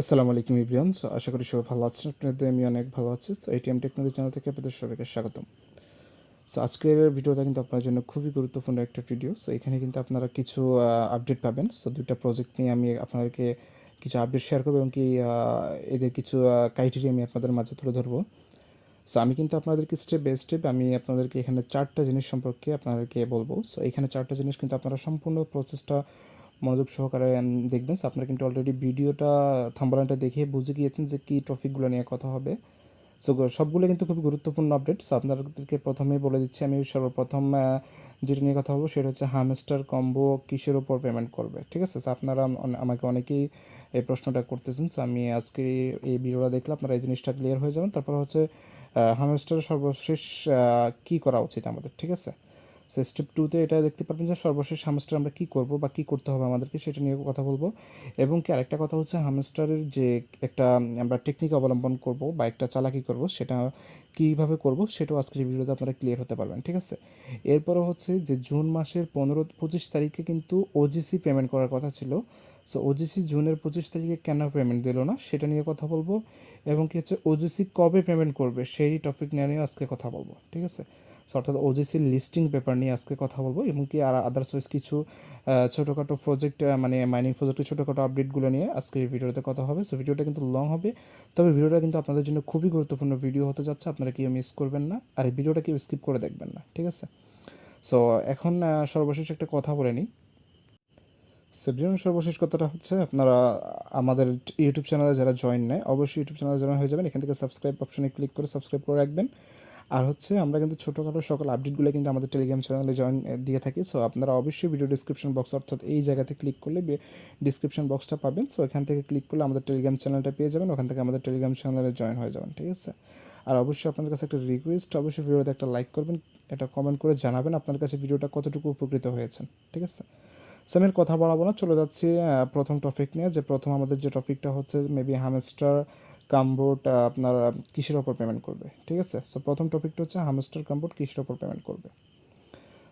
আসসালামু আলাইকুম ইব্রিয়ান। সো আশা করি সবাই ভালো আছেন। আপনাদের, আমি অনেক ভালো আছি। সো এটিএম টেকনোলজি চ্যানেল থেকে আপনাদের সবাইকে স্বাগতম। সো আজকের ভিডিওটা কিন্তু আপনার জন্য খুবই গুরুত্বপূর্ণ একটা ভিডিও সো এখানে কিন্তু আপনারা কিছু আপডেট পাবেন। সো দুইটা প্রজেক্ট নিয়ে আমি আপনাদেরকে কিছু আপডেট শেয়ার করব এবং কি এদের কিছু ক্রাইটেরিয়া আমি আপনাদের মাঝে তুলে ধরবো। সো আমি কিন্তু আপনাদেরকে স্টেপ বাই স্টেপ আমি আপনাদেরকে এখানে চারটা জিনিস সম্পর্কে আপনাদেরকে বলব। সো এখানে চারটা জিনিস কিন্তু আপনারা সম্পূর্ণ প্রসেসটা মনোযোগ সহকারে দেখবেন। আপনারা কিন্তু অলরেডি ভিডিওটা থাম্বালানটা দেখে বুঝে গিয়েছেন যে কী টপিকগুলো নিয়ে কথা হবে। সো সবগুলো কিন্তু খুব গুরুত্বপূর্ণ আপডেট সো আপনাদেরকে প্রথমেই বলে দিচ্ছি, আমি সর্বপ্রথম যেটা নিয়ে কথা বলব সেটা হচ্ছে হামস্টার কম্বো কিসের ওপর পেমেন্ট করবে, ঠিক আছে? আপনারা আমাকে অনেকেই এই প্রশ্নটা করতেছেন। সো আমি আজকে এই ভিডিওটা দেখলে আপনারা এই জিনিসটা ক্লিয়ার হয়ে যাবেন। তারপর হচ্ছে হামস্টার সর্বশেষ কি করা উচিত আমাদের, ঠিক আছে? সো স্টেপ টুতে এটা দেখতে পারবেন যে সর্বশেষ হামস্টার আমরা কী করব বা কী করতে হবে আমাদেরকে সেটা নিয়ে কথা বলব। এবং কি আরেকটা কথা হচ্ছে হামস্টারের যে একটা আমরা টেকনিক অবলম্বন করব বা একটা চালাকি করব সেটা কীভাবে করব সেটাও আজকের এই ভিডিওতে আপনারা ক্লিয়ার হতে পারবেন, ঠিক আছে? এরপরও হচ্ছে যে জুন মাসের পনেরো, পঁচিশ তারিখে কিন্তু ওজিসি পেমেন্ট করার কথা ছিল। সো ওজিসি জুনের পঁচিশ তারিখে কেন পেমেন্ট দিল না সেটা নিয়ে কথা বলব। এবং কি হচ্ছে ওজিসি কবে পেমেন্ট করবে সেই টপিক নিয়ে আজকে কথা বলব, ঠিক আছে? সো অর্থাৎ ওজিসির লিস্টিং পেপার নিয়ে আজকে কথা বলব এবং কি আর আদার্স কিছু ছোটোখাটো প্রজেক্ট মানে মাইনিং প্রজেক্টের ছোটোখাটো আপডেটগুলো নিয়ে আজকে এই ভিডিওতে কথা হবে। সো ভিডিওটা কিন্তু লং হবে। তবে ভিডিওটা কিন্তু আপনাদের জন্য খুবই গুরুত্বপূর্ণ ভিডিও হতে যাচ্ছে, আপনারা কেউ মিস করবেন না। আর এই ভিডিওটা কেউ স্কিপ করে দেখবেন না, ঠিক আছে? সো এখন সর্বশেষ একটা কথা বলে নিই। সেভরিয়ান সর্বশেষ কথাটা হচ্ছে, আপনারা আমাদের ইউটিউব চ্যানেলে যারা জয়েন নেয়, অবশ্যই ইউটিউব চ্যানেলে জয়েন হয়ে যাবেন। এখান থেকে সাবস্ক্রাইব অপশনে ক্লিক করে সাবস্ক্রাইব করে রাখবেন। আর হচ্ছে আমরা কিন্তু ছোটোখাটো সকল আপডেটগুলো কিন্তু আমাদের টেলিগ্রাম চ্যানেলে জয়েন দিয়ে থাকি। সো আপনারা অবশ্যই ভিডিও ডিসক্রিপশন বক্স অর্থাৎ এই জায়গাতে ক্লিক করলে ডিসক্রিপশন বক্সটা পাবেন। সো এখান থেকে ক্লিক করলে আমাদের টেলিগ্রাম চ্যানেলটা পেয়ে যাবেন। ওখান থেকে আমাদের টেলিগ্রাম চ্যানেলে জয়েন হয়ে যাবেন, ঠিক আছে? আর অবশ্যই আপনাদের কাছে একটা রিকোয়েস্ট অবশ্যই ভিডিওতে একটা লাইক করবেন এটা কমেন্ট করে জানাবেন আপনার কাছে ভিডিওটা কতটুকু উপকৃত হয়েছেন, ঠিক আছে? সো আমি কথা বাড়াবো না, চলে যাচ্ছি প্রথম টপিক নিয়ে। যে প্রথম আমাদের যে টপিকটা হচ্ছে মেবি হামস্টার কামবোর্ড আপনার কিসের ওপর পেমেন্ট করবে? ঠিক আছে? সো প্রথম টপিকটা হচ্ছে হামস্টার কামবোর্ড কিসের ওপর পেমেন্ট করবে?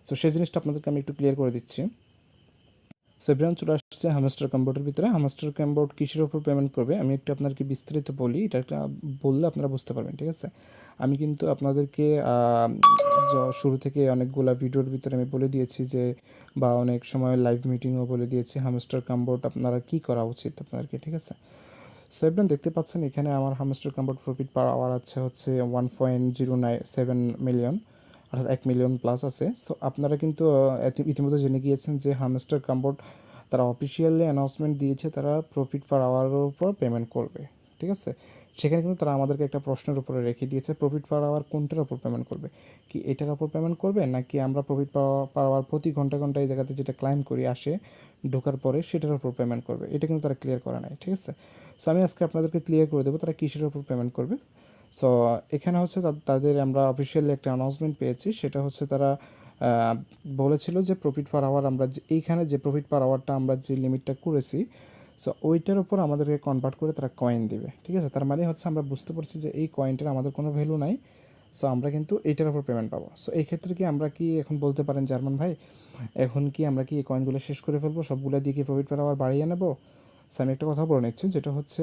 সো সেই জিনিসটা আপনাদেরকে আমি একটু ক্লিয়ার করে দিচ্ছি। সো এভরিওয়ান চলে আসছে হামস্টার কামবোর্ডের ভিতরে। হামস্টার কামবোর্ড কিসের ওপর পেমেন্ট করবে? আমি একটু আপনাদেরকে বিস্তারিত বলি। এটা একটা বললে আপনারা বুঝতে পারবেন, ঠিক আছে? আমি কিন্তু আপনাদেরকে শুরু থেকে অনেকগুলা ভিডিওর ভিতরে আমি বলে দিয়েছি যে, বা অনেক সময় লাইভ মিটিংও বলে দিয়েছি হামস্টার কামবোর্ড আপনারা কি করা উচিত আপনাদেরকে, ঠিক আছে? সো এবার দেখতে পাচ্ছেন, এখানে আমার Hamster Kombat profit per hour আছে হচ্ছে one point zero nine seven million অর্থাৎ এক মিলিয়ন প্লাস আছে। সো আপনারা কিন্তু ইতিমধ্যে জেনে গিয়েছেন যে হামস্টার কামবোর্ড তারা অফিসিয়ালি অ্যানাউন্সমেন্ট দিয়েছে, তারা প্রফিট পার আওয়ারের উপর পেমেন্ট করবে। ঠিক আছে? সেখানে কিন্তু তারা আমাদেরকে একটা প্রশ্নের উপরে রেখে দিয়েছে প্রফিট পার আওয়ার কোনটার উপর পেমেন্ট করবে? কি এটার উপর পেমেন্ট করবে, নাকি আমরা প্রফিট পার আওয়ার প্রতি ঘণ্টা ঘণ্টা এই জায়গাতে যেটা ক্লাইম করি, আসে, ঢোকার পরে সেটার উপর পেমেন্ট করবে? এটা কিন্তু তারা ক্লিয়ার করে নাই, ঠিক আছে? সো আমি আজকে আপনাদেরকে ক্লিয়ার করে দেবো তারা কিসের উপর পেমেন্ট করবে। সো এখানে হচ্ছে তাদের আমরা অফিসিয়ালি একটা অ্যানাউন্সমেন্ট পেয়েছি। সেটা হচ্ছে তারা বলেছিল যে প্রফিট পার আওয়ার আমরা এইখানে যে প্রফিট পার আওয়ারটা আমরা যে লিমিটটা করেছি সো ওইটার উপর আমাদেরকে কনভার্ট করে তারা কয়েন দিবে। ঠিক আছে? তার মানে হচ্ছে আমরা বুঝতে পারছি যে এই কয়েনটার আমাদের কোনো ভ্যালু নাই। সো আমরা কিন্তু এইটার উপর পেমেন্ট পাবো। সো এই ক্ষেত্রে কি আমরা কি এখন বলতে পারেন জার্মান ভাই, এখন কি আমরা কি এই কয়েনগুলো শেষ করে ফেলব? সবগুলো দিয়ে কি প্রফিট পার আওয়ার বাড়িয়ে নেব? সো আমি একটা কথা বলে নিচ্ছি, যেটা হচ্ছে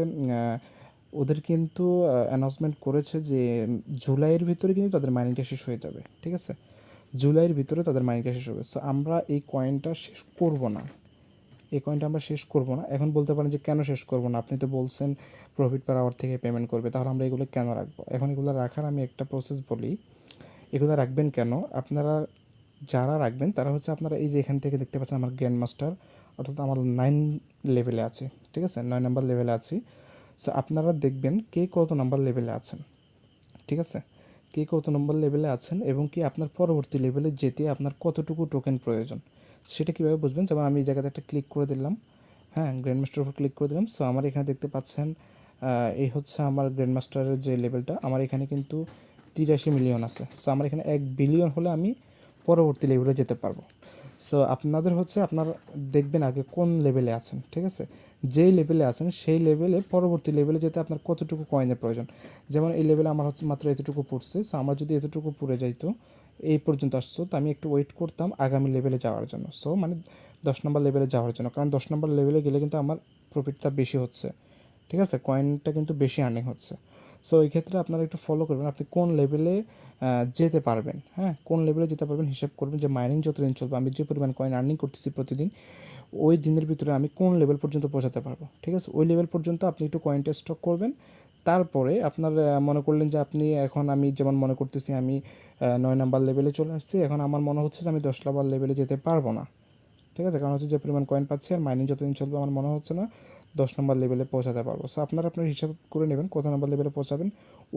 ওদের কিন্তু অ্যানাউন্সমেন্ট করেছে যে জুলাইয়ের ভিতরে কিন্তু তাদের মাইনিংটা শেষ হয়ে যাবে, ঠিক আছে? জুলাইয়ের ভিতরে তাদের মাইনিংটা শেষ হবে। সো আমরা এই কয়েনটা শেষ করব না। এই কয়েনটা আমরা শেষ করব না। এখন বলতে পারেন যে, কেন শেষ করব না? আপনি তো বলছেন প্রফিট পার আওয়ার থেকে পেমেন্ট করবে, তাহলে আমরা এগুলো কেন রাখব? এখন এগুলো রাখার আমি একটা প্রসেস বলি। এগুলো রাখবেন কেন? আপনারা যারা রাখবেন, তারা হচ্ছে আপনারা এই যে এখান থেকে দেখতে পাচ্ছেন আমার গ্র্যান্ড মাস্টার অর্থাৎ আমার নাইন লেভেলে আছে, ঠিক আছে? নয় নাম্বার লেভেলে আছি। সো আপনারা দেখবেন কে কত নাম্বার লেভেলে আছেন, ঠিক আছে? কে কত নম্বর লেভেলে আছেন এবং কি আপনার পরবর্তী লেভেলে যেতে আপনার কতটুকু টোকেন প্রয়োজন। সেটা কীভাবে বুঝবেন? যেমন আমি এই জায়গাতে একটা ক্লিক করে দিলাম। হ্যাঁ গ্র্যান্ড মাস্টার উপর ক্লিক করে দিলাম। সো আমার এখানে দেখতে পাচ্ছেন এই হচ্ছে আমার গ্র্যান্ড মাস্টারের যে লেভেলটা আমার এখানে কিন্তু তিরাশি মিলিয়ন আছে। সো আমার এখানে এক বিলিয়ন হলে আমি পরবর্তী লেভেলে যেতে পারব। সো আপনাদের হচ্ছে আপনার দেখবেন আগে কোন লেভেলে আছেন, ঠিক আছে? যেই লেভেলে আছেন, সেই লেভেলে পরবর্তী লেভেলে যেতে আপনার কতটুকু কয়েনের প্রয়োজন? যেমন এই লেভেলে আমার হচ্ছে মাত্র এতটুকু পড়ছে সো আমার যদি এতটুকু পড়ে যাইতো, এই পর্যন্ত আসছো তো আমি একটু ওয়েট করতাম আগামী লেভেলে যাওয়ার জন্য। সো মানে দশ নম্বর লেভেলে যাওয়ার জন্য, কারণ দশ নম্বর লেভেলে গেলে কিন্তু আমার প্রফিটটা বেশি হচ্ছে, ঠিক আছে? কয়েনটা কিন্তু বেশি আর্নিং হচ্ছে। সো এই ক্ষেত্রে আপনারা একটু ফলো করবেন আপনি কোন লেভেলে যেতে পারবেন হ্যাঁ? কোন লেভেলে যেতে পারবেন, হিসাব করবেন যে মাইনিং যতদিন চলবে, আমি যে পরিমাণ কয়েন আর্নিং করতেছি প্রতিদিন, ওই দিনের ভিতরে আমি কোন লেভেল পর্যন্ত পৌঁছাতে পারব, ঠিক আছে? ওই লেভেল পর্যন্ত আপনি একটু কয়েনটা স্টক করবেন, তারপরে আপনার মনে করলেন যে আপনি এখন আমি যেমন মনে করতেছি আমি নয় নাম্বার লেভেলে চলে আসছি, এখন আমার মনে হচ্ছে যে আমি দশ নাম্বার লেভেলে যেতে পারব না, ঠিক আছে? কারণ হচ্ছে যে পরিমাণ কয়েন পাচ্ছি আর মাইনিং যতদিন চলবে আমার মনে হচ্ছে না দশ নম্বর লেভেলে পৌঁছাতে পারব। সো আপনারা আপনার হিসাব করে নেবেন কত নম্বর লেভেলে পৌঁছাবেন,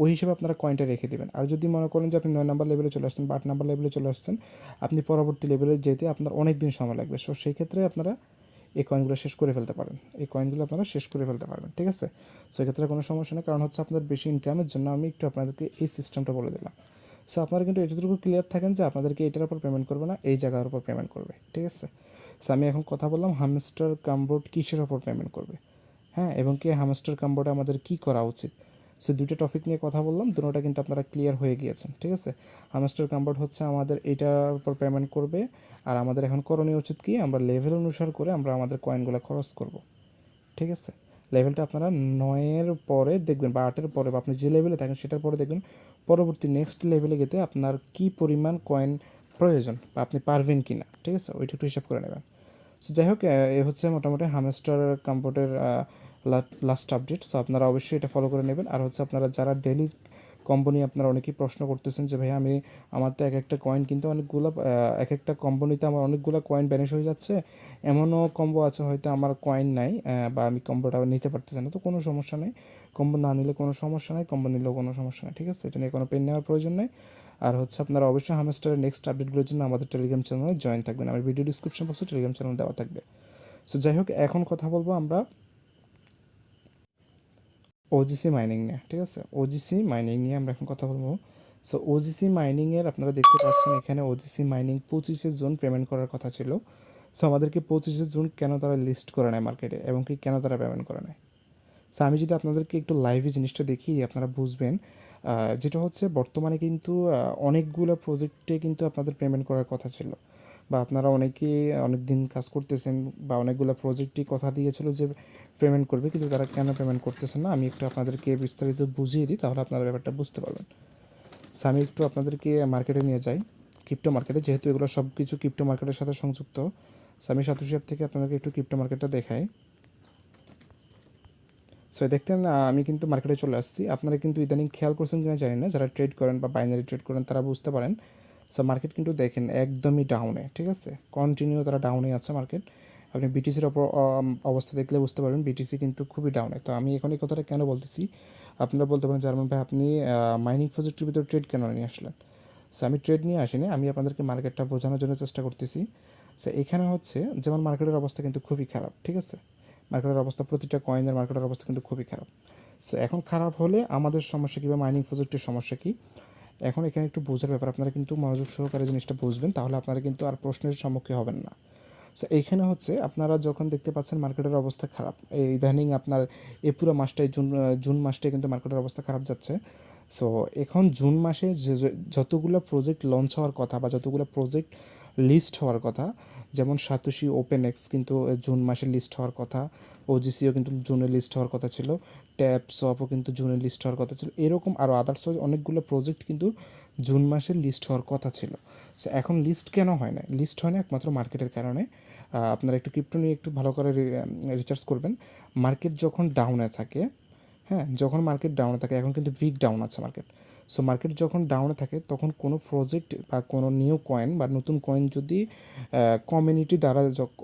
ওই হিসেবে আপনারা কয়েনটা রেখে দেবেন। আর যদি মনে করেন যে আপনি নয় নম্বর লেভেলে চলে আসছেন বা আট নম্বর লেভেলে চলে আসছেন, আপনি পরবর্তী লেভেলে যেতে আপনার অনেক দিন সময় লাগবে। সো সেই ক্ষেত্রে আপনারা এই কয়েনগুলো শেষ করে ফেলতে পারেন। এই কয়েনগুলো আপনারা শেষ করে ফেলতে পারবেন, ঠিক আছে? সো এক্ষেত্রে কোনো সমস্যা নেই, কারণ হচ্ছে আপনাদের বেশি ইনকামের জন্য আমি একটু আপনাদেরকে এই সিস্টেমটা বলে দিলাম। সো আপনারা কিন্তু এতটুকু ক্লিয়ার থাকেন যে আপনাদেরকে এটার উপর পেমেন্ট করবে না, এই জায়গার উপর পেমেন্ট করবে, ঠিক আছে? সো আমি এখন কথা বললাম হামস্টার কামবোর্ড কিসের উপর পেমেন্ট করবে? হ্যাঁ এবং কি হামস্টার কামবোর্ডে আমাদের কি করা উচিত? সো দুটো টপিক নিয়ে কথা বললাম, দুটোটা কিন্তু আপনারা ক্লিয়ার হয়ে গিয়েছেন, ঠিক আছে? হামস্টার কামবোর্ড হচ্ছে আমাদের এটার উপর পেমেন্ট করবে, আর আমাদের এখন করণীয় উচিত কি, আমরা লেভেল অনুসার করে আমরা আমাদের কয়েনগুলো খরচ করব, ঠিক আছে? লেভেলটা আপনারা নয়ের পরে দেখবেন বা আটের পরে, বা আপনি যে লেভেলে থাকেন সেটার পরে দেখবেন, পরবর্তী নেক্সট লেভেলে যেতে আপনার কি পরিমাণ কয়েন প্রয়োজন বা আপনি পারবেন কি না ঠিক আছে? ওইটা একটু হিসাব করে নেবেন। সো যাই হোক এ হচ্ছে মোটামুটি হামস্টার কম্পোর্টের লাস্ট আপডেট সো আপনারা অবশ্যই এটা ফলো করে নেবেন। আর হচ্ছে আপনারা যারা ডেলি কোম্পানি আপনারা অনেকেই প্রশ্ন করতেছেন যে ভাই আমি, আমার তো এক একটা কয়েন কিনতে অনেকগুলো এক একটা কোম্পানিতে আমার অনেকগুলো কয়েন ব্যানিশ হয়ে যাচ্ছে। এমনও কম্বো আছে হয়তো আমার কয়েন নাই বা আমি কম্বোটা নিতে পারতেছি না। তো কোনো সমস্যা নেই। কম্বো না নিলে কোনো সমস্যা নেই কম্বো নিলেও কোনো সমস্যা নেই, ঠিক আছে? এটা নিয়ে কোনো পেন নেওয়ার প্রয়োজন নেই। আর হচ্ছে আপনারা অবশ্যই হামস্টারের নেক্সট আপডেটগুলোর জন্য আমাদের টেলিগ্রাম চ্যানেলে জয়েন থাকবেন। আমার ভিডিও ডিসক্রিপশন বক্সে টেলিগ্রাম চ্যানেল দেওয়া থাকবে। সো যাই হোক, এখন কথা বলব আমরা ওজিসি মাইনিং নিয়ে, ঠিক আছে? ওজিসি মাইনিং নিয়ে আমরা এখন কথা বলব। সো ওজিসি মাইনিংয়ের আপনারা দেখতে পাচ্ছেন এখানে ওজিসি মাইনিং পঁচিশে জুন পেমেন্ট করার কথা ছিল। সো আমাদেরকে পঁচিশে জুন কেন তারা লিস্ট করে নেয় মার্কেটে এবং কি কেন তারা পেমেন্ট করে নেয়? সো আমি যদি আপনাদেরকে একটু লাইভে জিনিসটা দেখি আপনারা বুঝবেন যেটা হচ্ছে বর্তমানে কিন্তু অনেকগুলো প্রজেক্টে কিন্তু আপনাদের পেমেন্ট করার কথা ছিল। বা আপনারা অনেকে অনেক দিন কাজ করতেছেন বা অনেকগুলো প্রজেক্টই কথা দিয়েছিল যে পেমেন্ট করবে, কিন্তু তারা কেন পেমেন্ট করতেছেন না? আমি একটু আপনাদেরকে বিস্তারিত বুঝিয়ে দিই, তাহলে আপনারা ব্যাপারটা বুঝতে পারবেন। সো আমি একটু আপনাদেরকে মার্কেটে নিয়ে যাই। ক্রিপ্টো মার্কেটে যেহেতু এগুলো সব কিছু ক্রিপ্টো মার্কেটের সাথে সংযুক্ত সো আমি সাতোশি অ্যাপ থেকে আপনাদেরকে একটু ক্রিপ্টো মার্কেটটা দেখাই। সো দেখতেন আমি কিন্তু মার্কেটে চলে আসছি। আপনারা কিন্তু ইদানিং খেয়াল করছেন কিনা জানি না। যারা ট্রেড করেন বা বাইনারি ট্রেড করেন, তারা বুঝতে পারেন। সো মার্কেট কিন্তু দেখেন, একদমই ডাউনে ঠিক আছে? কন্টিনিউ তারা ডাউনে আছে মার্কেট আপনি বিটিসির ওপর অবস্থা দেখলে বুঝতে পারবেন বিটিসি কিন্তু খুবই ডাউনে তো আমি এখন এই কথাটা কেন বলতেছি? আপনারা বলতে পারেন, জার্মান ভাই, আপনি মাইনিং প্রজেক্টের ভিতরে ট্রেড কেন নিয়ে আসলেন? সো আমি ট্রেড নিয়ে আসিনি, আমি আপনাদেরকে মার্কেটটা বোঝানোর জন্য চেষ্টা করতেছি। সো এখানে হচ্ছে, যেমন মার্কেটের অবস্থা কিন্তু খুবই খারাপ, ঠিক আছে? মার্কেটের অবস্থা, প্রতিটা কয়েনের মার্কেটের অবস্থা কিন্তু খুবই খারাপ। সো এখন খারাপ হলে আমাদের সমস্যা কী বা মাইনিং প্রজেক্টের সমস্যা কী? এখন এখানে একটু বোঝার ব্যাপার, আপনারা কিন্তু মনোযোগ সহকারে জিনিসটা বুঝবেন, তাহলে আপনারা কিন্তু আর প্রশ্নের সম্মুখীন হবেন না। সো এইখানে হচ্ছে আপনারা যখন দেখতে পাচ্ছেন মার্কেটের অবস্থা খারাপ, এই ইদানিং আপনার এই পুরো মাসটাই, জুন জুন মাসটাই কিন্তু মার্কেটের অবস্থা খারাপ যাচ্ছে। সো এখন জুন মাসে যতগুলো প্রজেক্ট লঞ্চ হওয়ার কথা বা যতগুলো প্রজেক্ট লিস্ট হওয়ার কথা যেমন সাতোশি ওপেন এক্স কিন্তু জুন মাসে লিস্ট হওয়ার কথা ওজিসিও কিন্তু জুনে লিস্ট হওয়ার কথা ছিল ট্যাপ সপও কিন্তু জুনে লিস্ট হওয়ার কথা ছিল, এরকম আরও আদার্স অনেকগুলো প্রজেক্ট কিন্তু জুন মাসে লিস্ট হওয়ার কথা ছিল। সো এখন লিস্ট কেন হয় না? লিস্ট হয় না একমাত্র মার্কেটের কারণে। আপনারা একটু ক্রিপ্টো নিয়ে একটু ভালো করে রিচার্জ করবেন। মার্কেট যখন ডাউনে থাকে হ্যাঁ যখন মার্কেট ডাউনে থাকে, এখন কিন্তু বিগ ডাউন আছে মার্কেট সো মার্কেট যখন ডাউনে থাকে, তখন কোনো প্রজেক্ট বা কোনো নিউ কয়েন বা নতুন কয়েন যদি কমিউনিটি দ্বারা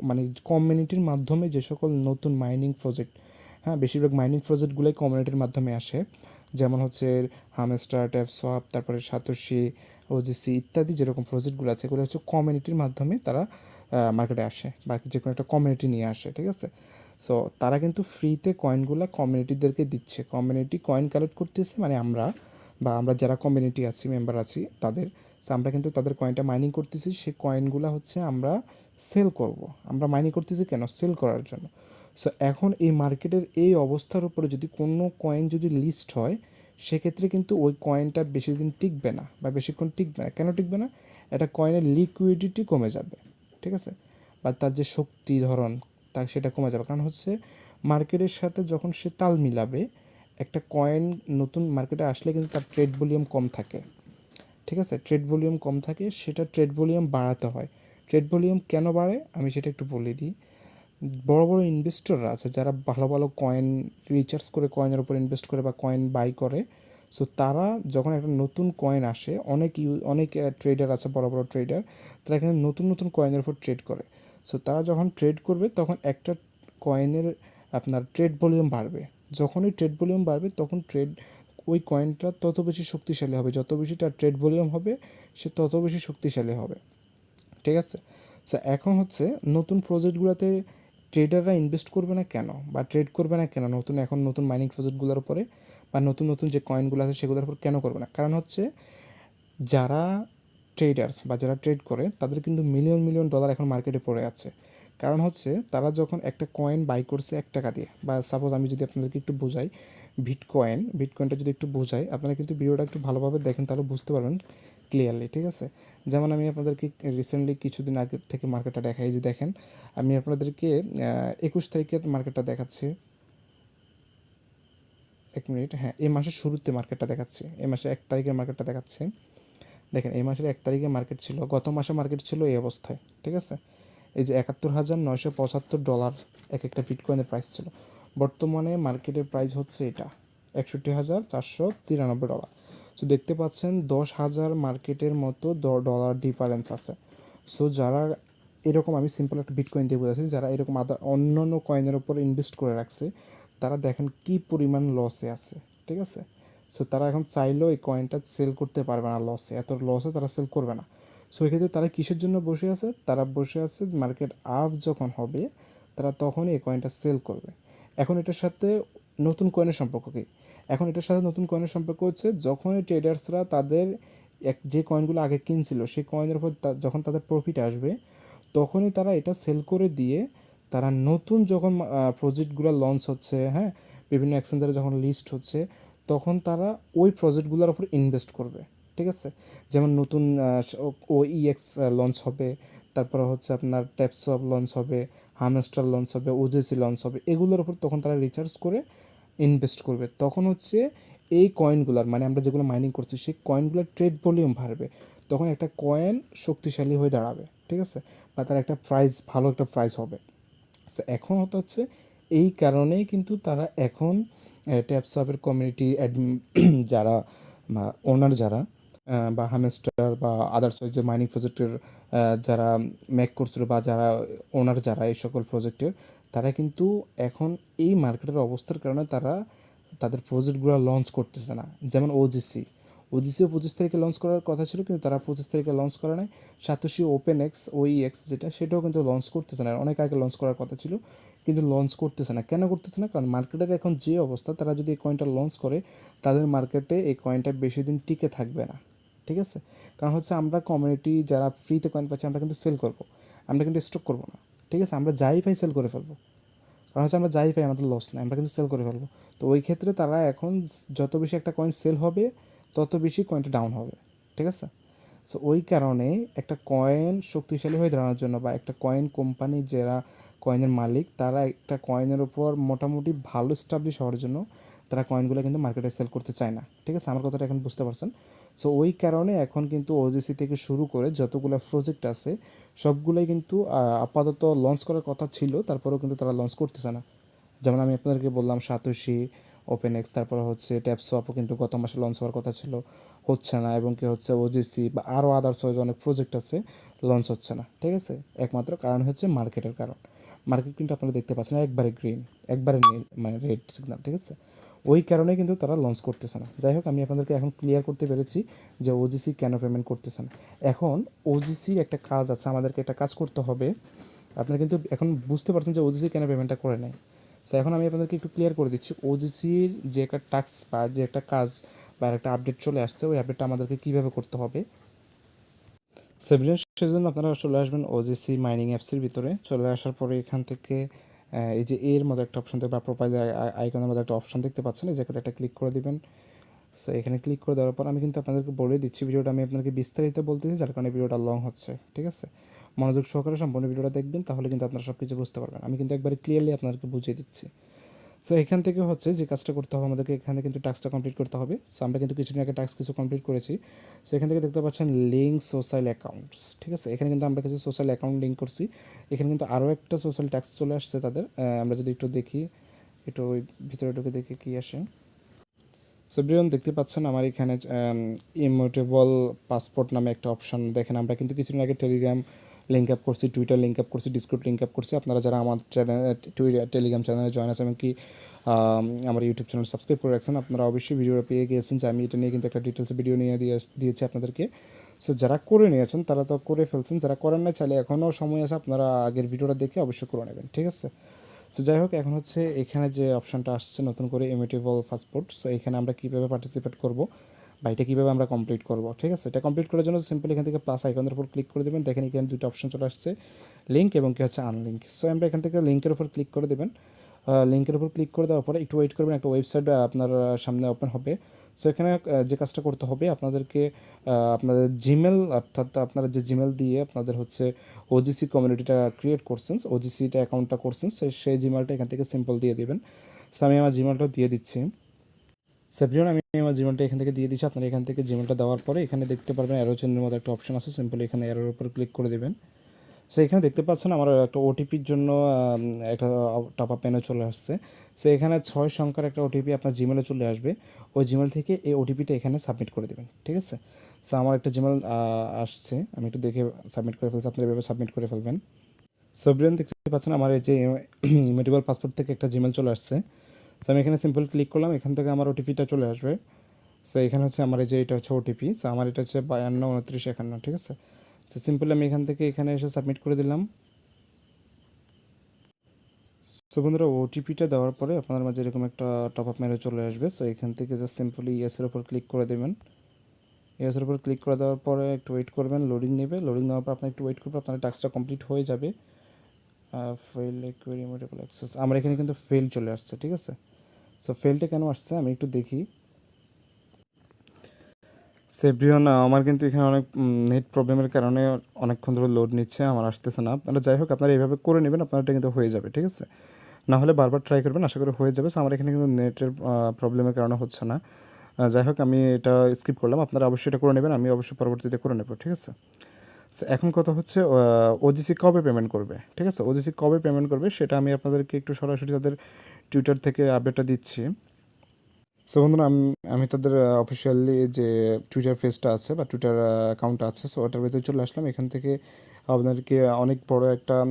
মানে কমিউনিটির মাধ্যমে যে সকল নতুন মাইনিং প্রজেক্ট হ্যাঁ বেশিরভাগ মাইনিং প্রজেক্টগুলোই কমিউনিটির মাধ্যমে আসে। যেমন হচ্ছে হামস্টার ট্যাপ সোয়াপ তারপরে সাতোশি ওজিসি ইত্যাদি যেরকম প্রজেক্টগুলো আছে, এগুলো হচ্ছে কমিউনিটির মাধ্যমে তারা মার্কেটে আসে বা যে কোনো একটা কমিউনিটি নিয়ে আসে, ঠিক আছে? সো তারা কিন্তু ফ্রিতে কয়েনগুলো কমিউনিটিদেরকে দিচ্ছে। কমিউনিটি কয়েন কালেক্ট করতেছে মানে আমরা। বা আমরা যারা কমিউনিটি আছি মেম্বার আছি, তাদের আমরা কিন্তু তাদের কয়েনটা মাইনিং করতেছি। সেই কয়েনগুলো হচ্ছে আমরা সেল করব। আমরা মাইনিং করতেছি কেন? সেল করার জন্য। সো এখন এই মার্কেটের এই অবস্থার উপরে যদি কোনো কয়েন যদি লিস্ট হয়, সেক্ষেত্রে কিন্তু ওই কয়েনটা বেশি দিন টিকবে না বা বেশিক্ষণ টিকবে না। কেন টিকবে না? এটা কয়েনের লিকুইডিটি কমে যাবে। ঠিক আছে? বা তার যে শক্তি ধরন, তা সেটা কমে যাবে। কারণ হচ্ছে মার্কেটের সাথে যখন সে তাল মিলাবে একটা কয়েন নতুন মার্কেটে আসলে কিন্তু তার ট্রেড ভলিউম কম থাকে। ঠিক আছে? ট্রেড ভলিউম কম থাকে, সেটা ট্রেড ভলিউম বাড়াতে হয়। ট্রেড ভলিউম কেন বাড়ে? আমি সেটা একটু বলে দিই। বড় বড় ইনভেস্টররা আছে, যারা ভালো ভালো কয়েন রিচার্জ করে কয়েনের উপর ইনভেস্ট করে বা কয়েন বাই করে সো তারা যখন একটা নতুন কয়েন আসে, অনেক ইউ অনেক ট্রেডার আছে, বড় বড় ট্রেডার তারা এখানে নতুন নতুন কয়েনের উপর ট্রেড করে। সো তারা যখন ট্রেড করবে, তখন একটা কয়েনের আপনার ট্রেড ভলিউম বাড়বে। যখনই ট্রেড ভলিউম বাড়বে, তখন ট্রেড ওই কয়েনটা তত বেশি শক্তিশালী হবে। যত বেশি তার ট্রেড ভলিউম হবে, সে তত বেশি শক্তিশালী হবে। ঠিক আছে? সো এখন হচ্ছে নতুন প্রজেক্টগুলোতে ট্রেডাররা ইনভেস্ট করবে না কেন? বা ট্রেড করবে না কেন? নতুন, এখন নতুন মাইনিং প্রজেক্টগুলোর উপরে বা নতুন নতুন যে কয়েনগুলো আছে, সেগুলোর উপর কেন করবে না? কারণ হচ্ছে যারা ট্রেডার্স বা যারা ট্রেড করে, তাদের কিন্তু মিলিয়ন মিলিয়ন ডলার এখন মার্কেটে পড়ে আছে। কারণ হচ্ছে তারা যখন একটা কয়েন বাই করছে এক টাকা দিয়ে, বা সাপোজ আমি যদি আপনাদেরকে একটু বোঝাই ভিট কয়েন ভিট কয়েনটা যদি একটু বোঝাই, আপনারা কিন্তু ভিডিওটা একটু ভালোভাবে দেখেন, তাহলে বুঝতে পারবেন ক্লিয়ারলি ঠিক আছে? যেমন আমি আপনাদেরকে রিসেন্টলি কিছুদিন আগে থেকে মার্কেটটা দেখাই যে দেখেন, আমি আপনাদেরকে একুশ তারিখের মার্কেটটা দেখাচ্ছি। এক মিনিট হ্যাঁ এই মাসের শুরুতে মার্কেটটা দেখাচ্ছি, এই মাসে এক তারিখের মার্কেটটা দেখাচ্ছি। দেখেন, এই মাসের এক তারিখে মার্কেট ছিল, গত মাসে মার্কেট ছিল এই অবস্থায়, ঠিক আছে? এই যে একাত্তর হাজার নয়শো পঁচাত্তর ডলার এক একটা বিটকয়েনের প্রাইস ছিল। বর্তমানে মার্কেটের প্রাইস হচ্ছে এটা, একষট্টি হাজার চারশো তিরানব্বই ডলার। সো দেখতে পাচ্ছেন দশ হাজার মার্কেটের মতো ডলার ডিফারেন্স আছে। সো যারা এরকম আমি সিম্পল একটা বিটকয়েন দিয়ে বোঝাচ্ছি, যারা এরকম আদার অন্য অন্য কয়েনের উপর ইনভেস্ট করে রাখছে, তারা দেখেন কি পরিমাণ লসে আছে, ঠিক আছে? সো তারা এখন চাইলেও এই কয়েনটা সেল করতে পারবে না লসে এত লসে তারা সেল করবে না। সো এক্ষেত্রে তারা কিসের জন্য বসে আছে? তারা বসে আছে মার্কেট আপ যখন হবে, তারা তখনই এই কয়েনটা সেল করবে। এখন এটার সাথে নতুন কয়েনের সম্পর্ক কী? এখন এটার সাথে নতুন কয়েনের সম্পর্ক হচ্ছে, যখনই ট্রেডার্সরা তাদের এক, যে কয়েনগুলো আগে কিনছিল, সেই কয়েনের উপর যখন তাদের প্রফিট আসবে, তখনই তারা এটা সেল করে দিয়ে তারা নতুন যখন প্রজেক্টগুলো লঞ্চ হচ্ছে হ্যাঁ বিভিন্ন এক্সচেঞ্জারে যখন লিস্ট হচ্ছে, তখন তারা ওই প্রজেক্টগুলোর উপর ইনভেস্ট করবে। ঠিক আছে? যেমন নতুন ও ইএক্স লঞ্চ হবে, তারপর হচ্ছে আপনার ট্যাপসপ লঞ্চ হবে হামস্টার লঞ্চ হবে ওজেসি লঞ্চ হবে, এগুলোর উপর তখন তারা রিচার্জ করে ইনভেস্ট করবে। তখন হচ্ছে এই কয়েনগুলোর মানে আমরা যেগুলো মাইনিং করছি, সেই কয়েনগুলোর ট্রেড ভলিউম বাড়বে। তখন একটা কয়েন শক্তিশালী হয়ে দাঁড়াবে, ঠিক আছে? বা তার একটা প্রাইস ভালো একটা প্রাইস হবে। এখন হতে হচ্ছে এই কারণেই কিন্তু তারা এখন ট্যাপসপের কমিউনিটি যারা ওনার যারা বা হামেস্টার বা আদার্স যে মাইনিং প্রজেক্টের যারা ম্যাক করছিল বা যারা ওনার যারা এই সকল প্রজেক্টের তারা কিন্তু এখন এই মার্কেটের অবস্থার কারণে তারা তাদের প্রজেক্টগুলো লঞ্চ করতেছে না। যেমন ওজিসি ওজিসিও পঁচিশ তারিখে লঞ্চ করার কথা ছিল, কিন্তু তারা পঁচিশ তারিখে লঞ্চ করে নাই। সাতোশি ওপেন এক্স ওই এক্স যেটা, সেটাও কিন্তু লঞ্চ করতেছে না। অনেক আগে লঞ্চ করার কথা ছিল, কিন্তু লঞ্চ করতেছে না। কেন করতেছে না? কারণ মার্কেটের এখন যে অবস্থা, তারা যদি এই কয়েনটা লঞ্চ করে, তাদের মার্কেটে এই কয়েনটা বেশি দিন টিকে থাকবে না। ঠিক আছে? কারণ হচ্ছে আমরা কমিউনিটি যারা ফ্রিতে কয়েন পাচ্ছি, আমরা কিন্তু সেল করব। আমরা কিন্তু স্টক করব না। ঠিক আছে? আমরা যাই পাই সেল করে ফেলব। কারণ হচ্ছে আমরা যাই পাই, আমাদের লস নাই। আমরা কিন্তু সেল করে ফেলব। তো ওই ক্ষেত্রে তারা এখন যত বেশি একটা কয়েন সেল হবে, তত বেশি কয়েনটা ডাউন হবে। ঠিক আছে? সো ওই কারণে একটা কয়েন শক্তিশালী হয়ে দাঁড়ানোর জন্য বা একটা কয়েন কোম্পানি যারা কয়েনের মালিক, তারা একটা কয়েনের উপর মোটামুটি ভালো স্টাবলিশ হওয়ার জন্য তারা কয়েনগুলো কিন্তু মার্কেটে সেল করতে চায় না। ঠিক আছে? আমার কথাটা এখন বুঝতে পারছেন? সো ওই কারণে এখন কিন্তু ওজিসি থেকে শুরু করে যতগুলো প্রজেক্ট আছে, সবগুলোই কিন্তু আপাতত লঞ্চ করার কথা ছিল, তারপরেও কিন্তু তারা লঞ্চ করতেছে না। যেমন আমি আপনাদেরকে বললাম, সাতোশি ওপেন এক্স তারপরে হচ্ছে ট্যাপসপও কিন্তু গত মাসে লঞ্চ হওয়ার কথা ছিল, হচ্ছে না, এবং কি হচ্ছে ওজিসি বা আরও আদার্স অনেক প্রজেক্ট আছে লঞ্চ হচ্ছে না, ঠিক আছে? একমাত্র কারণ হচ্ছে মার্কেটের কারণ। মার্কেট কিন্তু আপনারা দেখতে পাচ্ছেন, একবারে গ্রিন একবারে মানে রেড সিগনাল ঠিক আছে? ওই কারণে কিন্তু তারা লঞ্চ করতেছে না। যাই হোক, আমি আপনাদেরকে এখন ক্লিয়ার করতে পেরেছি যে ওজিসি কেন পেমেন্ট করতেছে না। এখন ওজিসির একটা কাজ আছে, আমাদেরকে একটা কাজ করতে হবে। আপনারা কিন্তু এখন বুঝতে পারছেন যে ওজিসি কেন পেমেন্টটা করে নেয় সো এখন আমি আপনাদেরকে একটু ক্লিয়ার করে দিচ্ছি ওজিসির যে একটা টাস্ক বা যে একটা কাজ বা একটা আপডেট চলে আসছে, ওই আপডেটটা আমাদেরকে কীভাবে করতে হবে? সেভেন সেজন্য আপনারা চলে আসবেন ওজিসি মাইনিং অ্যাপসের ভিতরে। চলে আসার পরে এখান থেকে এই যে এর মধ্যে একটা অপশন বা প্রোফাইল আইকনের মধ্যে একটা অপশন দেখতে পাচ্ছেন, এই জায়গাতে একটা ক্লিক করে দেবেন। সো এখানে ক্লিক করে দেওয়ার পর আমি কিন্তু আপনাদেরকে বলে দিচ্ছি, ভিডিওটা আমি আপনাদেরকে বিস্তারিত বলতেছি, যার কারণে ভিডিওটা লং হচ্ছে, ঠিক আছে? মনোযোগ সহকারে সম্পূর্ণ ভিডিওটা দেখবেন, তাহলে কিন্তু আপনারা সব কিছু বুঝতে পারবেন। আমি কিন্তু একবারে ক্লিয়ারলি আপনাদেরকে বুঝিয়ে দিচ্ছি। সো এখান থেকে হচ্ছে যে কাজটা করতে হবে, আমাদেরকে এখানে কিন্তু টাস্কটা কমপ্লিট করতে হবে। সো আমরা কিন্তু কিছুদিন আগে টাস্ক কিছু কমপ্লিট করেছি। সো এখান থেকে দেখতে পাচ্ছেন লিঙ্ক সোশ্যাল অ্যাকাউন্টস ঠিক আছে? এখানে কিন্তু আমরা কিছু সোশ্যাল অ্যাকাউন্ট লিঙ্ক করছি। এখানে কিন্তু আরও একটা সোশ্যাল ট্যাক্স চলে আসছে তাদের। আমরা যদি একটু দেখি, একটু ওই ভিতরে ঢুকে দেখি কী আসে। সো ব্রিয়ন দেখতে পাচ্ছেন আমার এখানে ইমোটেবল পাসপোর্ট নামে একটা অপশন দেখেন, আমরা কিন্তু কিছুদিন আগে টেলিগ্রাম লিঙ্ক আপ করছি টুইটার লিঙ্ক আপ করছি ডিসকোড লিঙ্ক আপ করছি। আপনারা যারা আমার চ্যানেল টুইটার টেলিগ্রাম চ্যানেলে জয়েন আছেন এমনকি আমার ইউটিউব চ্যানেল সাবস্ক্রাইব করে রাখছেন, আপনারা অবশ্যই ভিডিওটা পেয়ে গিয়েছেন যে আমি এটা নিয়ে কিন্তু একটা ডিটেলস ভিডিও নিয়ে দিয়ে, দিয়েছি আপনাদেরকে। সো যারা করে নিয়েছেন, তারা তো করে ফেলছেন, যারা করেন না চাইলে এখনও সময় আছে আপনারা আগের ভিডিওটা দেখে অবশ্যই করে নেবেন, ঠিক আছে? সো যাই হোক, এখন হচ্ছে এখানে যে অপশনটা আসছে, নতুন করে ইমিটেবল পাসপোর্ট সো এখানে আমরা কীভাবে পার্টিসিপেট করব? বা এটা কীভাবে আমরা কমপ্লিট করব, ঠিক আছে? এটা কমপ্লিট করার জন্য সিম্পল এখান থেকে প্লাস আইকনের উপর ক্লিক করে দেবেন। দেখেন এখানে দুটো অপশন চলে আসছে লিঙ্ক এবং কি হচ্ছে আনলিঙ্ক সো আমরা এখান থেকে লিঙ্কের উপর ক্লিক করে দেবেন। লিঙ্কের উপর ক্লিক করে দেওয়ার পরে একটু ওয়েট করবেন, একটা ওয়েবসাইট আপনার সামনে ওপেন হবে। সো এখানে যে কাজটা করতে হবে, আপনাদেরকে আপনাদের জিমেল অর্থাৎ আপনারা যে জিমেল দিয়ে আপনাদের হচ্ছে ওজিসি কমিউনিটিটা ক্রিয়েট করছেন ওজিসিটা অ্যাকাউন্টটা করছেন সেই জিমেলটা এখান থেকে সিম্পল দিয়ে দেবেন। সো আমি আমার জিমেলটাও দিয়ে দিচ্ছি। সেপ্রিয়ন আমি আমার জিমেলটা এখান থেকে দিয়ে দিচ্ছি। আপনারা এখান থেকে জিমেলটা দেওয়ার পরে এখানে দেখতে পারবেন অ্যারো চেনের মতো একটা অপশন আছে। সিম্পলি এখানে অ্যারোর উপর ক্লিক করে দেবেন। সো এখানে দেখতে পাচ্ছেন আমার একটা ওটিপির জন্য একটা টপ আপ চলে আসছে। সো এখানে ছয় সংখ্যার একটা ওটিপি আপনার জিমেলে চলে আসবে। ওই জিমেল থেকে এই ওটিপিটা এখানে সাবমিট করে দেবেন। ঠিক আছে? সো আমার একটা জিমেল আসছে। আমি একটু দেখে সাবমিট করে ফেলছি। আপনারা এভাবে সাবমিট করে ফেলবেন। সো দেখতে পাচ্ছেন আমার এই যে ইমেটেবল পাসপোর্ট থেকে একটা জিমেল চলে আসছে। সো আমি এখানে সিম্পল ক্লিক করলাম, এখান থেকে আমার ওটিপিটা চলে আসবে। সো এখানে হচ্ছে আমার এই যে এটা হচ্ছে ওটিপি সো আমার এটা হচ্ছে বায়ান্ন, উনত্রিশ, একান্ন, ঠিক আছে? তো সিম্পল আমি এখান থেকে এখানে এসে সাবমিট করে দিলাম। সো বন্ধুরা ওটিপিটা দেওয়ার পরে আপনার মাঝে এরকম একটা টপ আপ মেরে চলে আসবে। সো এখান থেকে জাস্ট সিম্পলি ইয়েসের উপর ক্লিক করে দেবেন। ইয়েসের উপর ক্লিক করে দেওয়ার পরে একটু ওয়েট করবেন লোডিং নেবে। লোডিং নেওয়ার পর আপনার একটু ওয়েট করবেন, আপনার টাস্কটা কমপ্লিট হয়ে যাবে। ফেল কোয়েরি মোটেবল অ্যাক্সেস আমার এখানে কিন্তু ফেল চলে আসছে ঠিক আছে? সো ফেলটা কেন আসছে আমি একটু দেখি। সেব্রিয়ন আমার কিন্তু এখানে অনেক নেট প্রবলেমের কারণে অনেকক্ষণ ধরে লোড নিচ্ছে আমার আসতেছে না। আপনারা যাই হোক আপনারা এইভাবে করে নেবেন আপনার এটা কিন্তু হয়ে যাবে ঠিক আছে? না হলে বারবার ট্রাই করবেন আশা করি হয়ে যাবে। So, আমার এখানে কিন্তু নেটের প্রবলেমের কারণে হচ্ছে না। যাই হোক আমি এটা স্কিপ করলাম আপনারা অবশ্যই এটা করে নেবেন আমি অবশ্যই পরবর্তীতে করে নেব ঠিক আছে? এখন কথা হচ্ছে ওজিসি কবে পেমেন্ট করবে? ঠিক আছে? ওজিসি কবে পেমেন্ট করবে? সেটা আমি আপনাদেরকে একটু সরাসরি তাদের টুইটার থেকে আপডেটটা দিচ্ছি। সো বন্ধুরা, আমি আমি তাদের অফিসিয়ালি যে টুইটার পেজটা আছে বা টুইটার অ্যাকাউন্ট আছে সো ওটার ভিতরে চলে আসলাম। এখান থেকে আপনাদেরকে অনেক বড় একটা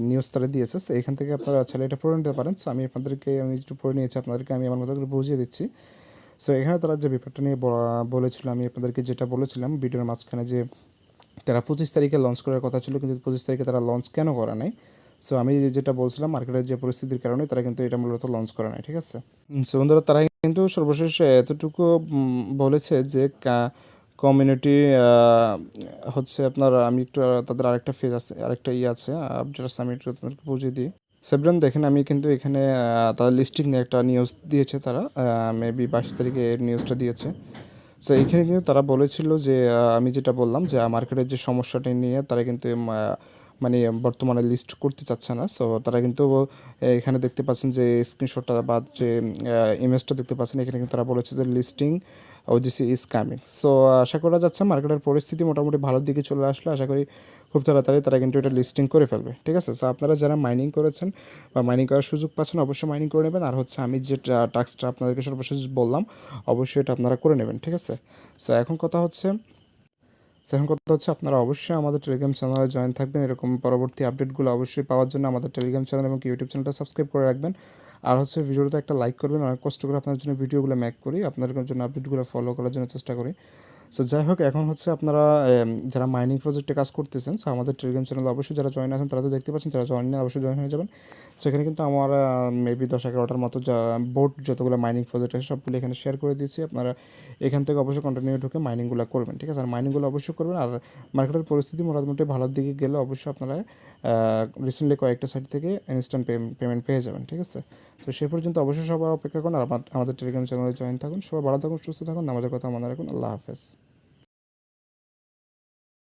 নিউজ তারা দিয়েছে। সো এখান থেকে আপনারা চাইলে এটা পড়ে নিতে পারেন। সো আমি আপনাদেরকে, আমি একটু পড়ে নিয়েছি, আপনাদেরকে আমি আমার মতো করে বুঝিয়ে দিচ্ছি। সো এখানে তারা যে ব্যাপারটা নিয়ে বলা- বলেছিল, আমি আপনাদেরকে যেটা বলেছিলাম, ভিডিওর মাঝখানে যে তারা পঁচিশ তারিখে লঞ্চ করার কথা ছিল, কিন্তু পঁচিশ তারিখে তারা লঞ্চ কেন করা নাই? সো আমি যেটা বলছিলাম মার্কেটের যে পরিস্থিতির কারণে তারা কিন্তু এটা মূলত লঞ্চ করে নাই, ঠিক আছে? সো বন্ধুরা, তারা কিন্তু সর্বশেষ এতটুকু বলেছে যে কমিউনিটি হচ্ছে আপনার, আমি একটু তাদের আরেকটা ফেজ আছে, আরেকটা ইয়ে আছে যেটা আমি একটু আপনাদেরকে বুঝিয়ে দিই। সেভরান দেখেন, আমি কিন্তু এখানে তাদের লিস্টিং একটা নিউজ দিয়েছে তারা মেবি বাইশ তারিখে নিউজটা দিয়েছে। সো এখানে কিন্তু তারা বলেছিল যে আমি যেটা বললাম যে মার্কেটের যে সমস্যাটা নিয়ে তারা কিন্তু মানে বর্তমানে লিস্ট করতে চাচ্ছে না। সো তারা কিন্তু এখানে দেখতে পাচ্ছেন যে স্ক্রিনশটটা বা যে ইমেজটা দেখতে পাচ্ছেন। এখানে কিন্তু তারা বলেছে যে listing OGC is coming so আশা করা যাচ্ছে মার্কেটের পরিস্থিতি মোটামুটি ভালোর দিকে চলে আসলে। আশা করি খুব তাড়াতাড়ি তারা কিন্তু এটা লিস্টিং করে ফেলবে। ঠিক আছে? সো আপনারা যারা মাইনিং করেছেন বা মাইনিং করার সুযোগ পাচ্ছেন, অবশ্যই মাইনিং করে নেবেন। আর হচ্ছে আমি যে টাস্কটা আপনাদেরকে সর্বশেষ বললাম, অবশ্যই এটা আপনারা করে নেবেন। ঠিক আছে? সো এখন কথা হচ্ছে এখন কথা হচ্ছে আপনারা অবশ্যই আমাদের টেলিগ্রাম চ্যানেলে জয়েন থাকবেন। এরকম পরবর্তী আপডেটগুলো অবশ্যই পাওয়ার জন্য আমাদের টেলিগ্রাম চ্যানেল এবং ইউটিউব চ্যানেলটা সাবস্ক্রাইব করে রাখবেন। আর হচ্ছে ভিডিওটা একটা লাইক করবেন, অনেক কষ্ট করে আপনার জন্য ভিডিওগুলো ম্যাক করি, আপনাদের জন্য আপডেটগুলো ফলো করার জন্য চেষ্টা করি। সো যাই হোক, এখন হচ্ছে আপনারা যারা মাইনিং প্রজেক্টে কাজ করতেছেন সো আমাদের টেলিগ্রাম চ্যানেলে অবশ্যই যারা জয়েন আছেন, তারা তো দেখতে পাচ্ছেন, যারা জয়েন অবশ্যই জয়েন হয়ে যাবেন। সেখানে কিন্তু আমার মেবি দশ এগারোটার মতো যা বোর্ড যতগুলো মাইনিং প্রজেক্ট আছে, সবগুলো এখানে শেয়ার করে দিয়েছি। আপনারা এখান থেকে অবশ্যই কন্টিনিউ ঢুকে মাইনিংগুলো করবেন, ঠিক আছে? আর মাইনিংগুলো অবশ্যই করবেন, আর মার্কেটের পরিস্থিতি মোটামুটি ভালোর দিকে গেলে অবশ্যই আপনারা রিসেন্টলি কয়েকটা সাইট থেকে ইনস্ট্যান্ট পেমেন্ট পেয়ে যাবেন, ঠিক আছে? তো সে পর্যন্ত অবশ্যই সবাই অপেক্ষা করুন আর আমাদের টেলিগ্রাম চ্যানেলে জয়েন থাকুন, সবাই ভালো থাকুন, সুস্থ থাকুন আমাদের কথা মনে রাখুন, আল্লাহ হাফেজ।